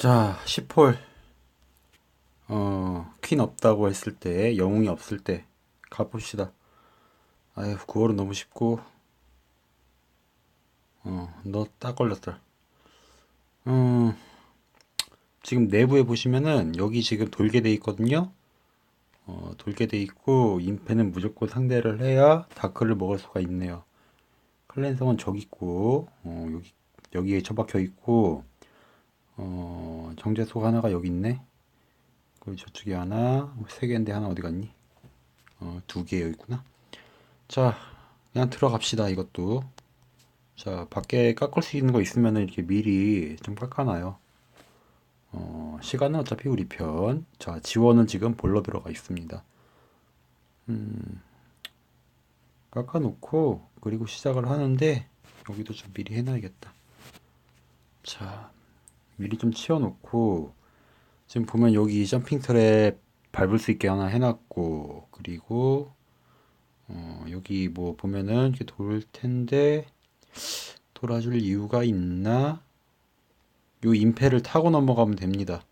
자, 10홀. 어, 퀸 없다고 했을 때, 영웅이 없을 때, 가봅시다. 아휴, 9홀은 너무 쉽고, 어, 너 딱 걸렸다. 음, 지금 내부에 보시면은, 여기 지금 돌게 돼 있거든요? 어, 돌게 돼 있고, 임페는 무조건 상대를 해야 다크를 먹을 수가 있네요. 클랜성은 저기 있고, 어, 여기, 여기에 처박혀 있고, 어, 정제소가 하나가 여기 있네. 그리고 저쪽에 하나, 세 개인데 하나 어디 갔니? 어, 두 개 여기 있구나. 자, 그냥 들어갑시다, 이것도. 자, 밖에 깎을 수 있는 거 있으면은 이렇게 미리 좀 깎아놔요. 어, 시간은 어차피 우리 편. 자, 지원은 지금 볼로 들어가 있습니다. 음, 깎아놓고, 그리고 시작을 하는데, 여기도 좀 미리 해놔야겠다. 자, 미리 좀 치워놓고 지금 보면 여기 점핑 트랩 밟을 수 있게 하나 해놨고 그리고 어, 여기 뭐 보면은 이렇게 돌 텐데 돌아줄 이유가 있나? 요 임페를 타고 넘어가면 됩니다.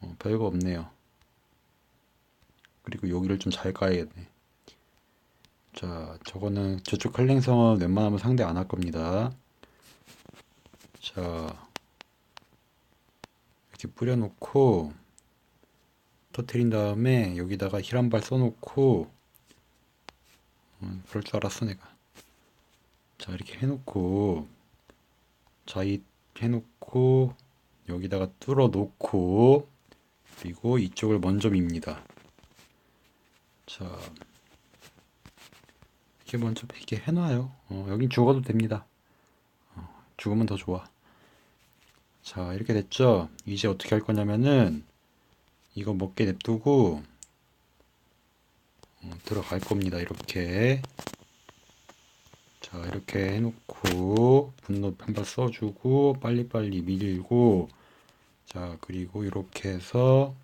어, 별거 없네요. 그리고 여기를 좀 잘 까야겠네. 자, 저거는 저쪽 한랭성은 웬만하면 상대 안 할 겁니다. 자, 이렇게 뿌려놓고 터트린 다음에 여기다가 힐 한 발 써놓고 음, 그럴 줄 알았어 내가. 자 이렇게 해놓고 자이 해놓고 여기다가 뚫어 놓고 그리고 이쪽을 먼저 밉니다. 자 이렇게 먼저 이렇게 해놔요. 어, 여긴 죽어도 됩니다. 어, 죽으면 더 좋아 자, 이렇게 됐죠? 이제 어떻게 할 거냐면은 이거 먹게 냅두고 어, 들어갈 겁니다. 이렇게. 자, 이렇게 해놓고 분노 한발 써주고 빨리빨리 밀고 자, 그리고 이렇게 해서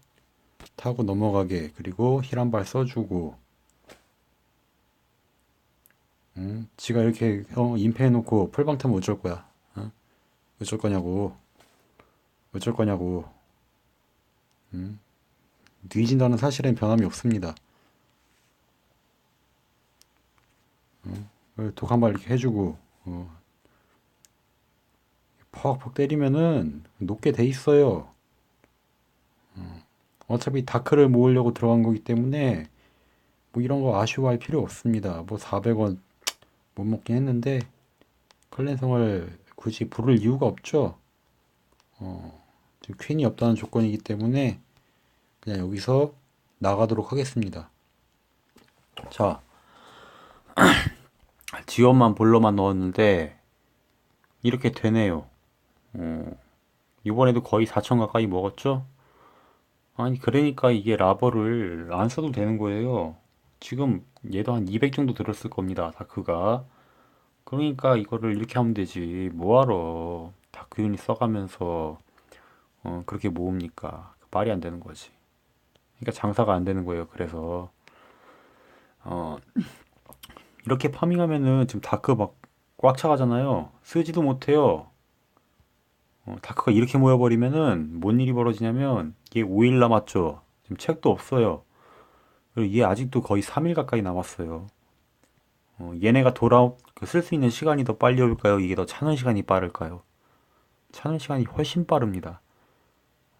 타고 넘어가게 그리고 힐 한 발 써주고 응? 지가 이렇게 어, 임패해놓고 풀방 타면 어쩔 거야? 어? 어쩔 거냐고. 어쩔 거냐고. 음? 뒤진다는 사실엔 변함이 없습니다. 어? 독한 발 이렇게 해주고, 어. 퍽퍽 때리면은 녹게 돼 있어요. 어. 어차피 다크를 모으려고 들어간 거기 때문에 뭐 이런 거 아쉬워할 필요 없습니다. 뭐 400원 못 먹긴 했는데 클랜성을 굳이 부를 이유가 없죠. 어, 지금 퀸이 없다는 조건이기 때문에 그냥 여기서 나가도록 하겠습니다. 자, 지원만 볼로만 넣었는데 이렇게 되네요. 어, 이번에도 거의 4천 가까이 먹었죠? 아니 그러니까 이게 라버를 안 써도 되는 거예요. 지금 얘도 한 200 정도 들었을 겁니다. 다크가. 그러니까 이거를 이렇게 하면 되지. 뭐하러 다크 유닛 써가면서 어, 그렇게 모읍니까? 말이 안 되는 거지. 그러니까 장사가 안 되는 거예요. 그래서 어, 이렇게 파밍하면은 지금 다크 막 꽉 차가잖아요. 쓰지도 못해요. 어, 다크가 이렇게 모여버리면은 뭔 일이 벌어지냐면 얘 5일 남았죠. 지금 책도 없어요. 그리고 얘 아직도 거의 3일 가까이 남았어요. 어, 얘네가 돌아 쓸 수 있는 시간이 더 빨리 올까요? 이게 더 차는 시간이 빠를까요? 차는 시간이 훨씬 빠릅니다.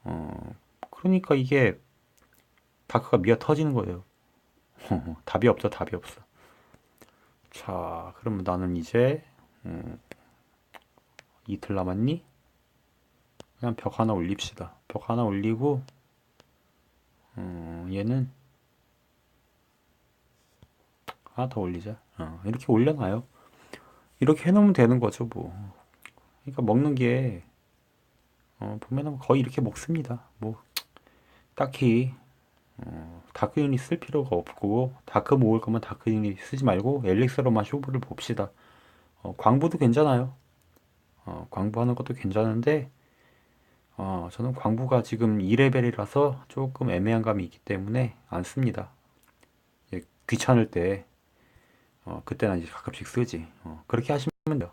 어, 그러니까 이게 다크가 미어 터지는 거예요. 답이 없어, 답이 없어. 자, 그러면 나는 이제 음, 이틀 남았니? 그냥 벽 하나 올립시다. 벽 하나 올리고 음, 얘는 하나 더 올리자. 어, 이렇게 올려놔요. 이렇게 해놓으면 되는 거죠, 뭐. 그러니까 먹는 게 어, 보면은 거의 이렇게 먹습니다. 뭐 딱히 어, 다크 유닛 쓸 필요가 없고 다크 모을 거면 다크 유닛 쓰지 말고 엘릭스로만 쇼부를 봅시다. 어, 광부도 괜찮아요. 어, 광부하는 것도 괜찮은데 어, 저는 광부가 지금 2레벨이라서 조금 애매한 감이 있기 때문에 안 씁니다. 예, 귀찮을 때 어, 그때는 이제 가끔씩 쓰지. 어, 그렇게 하시면 돼요.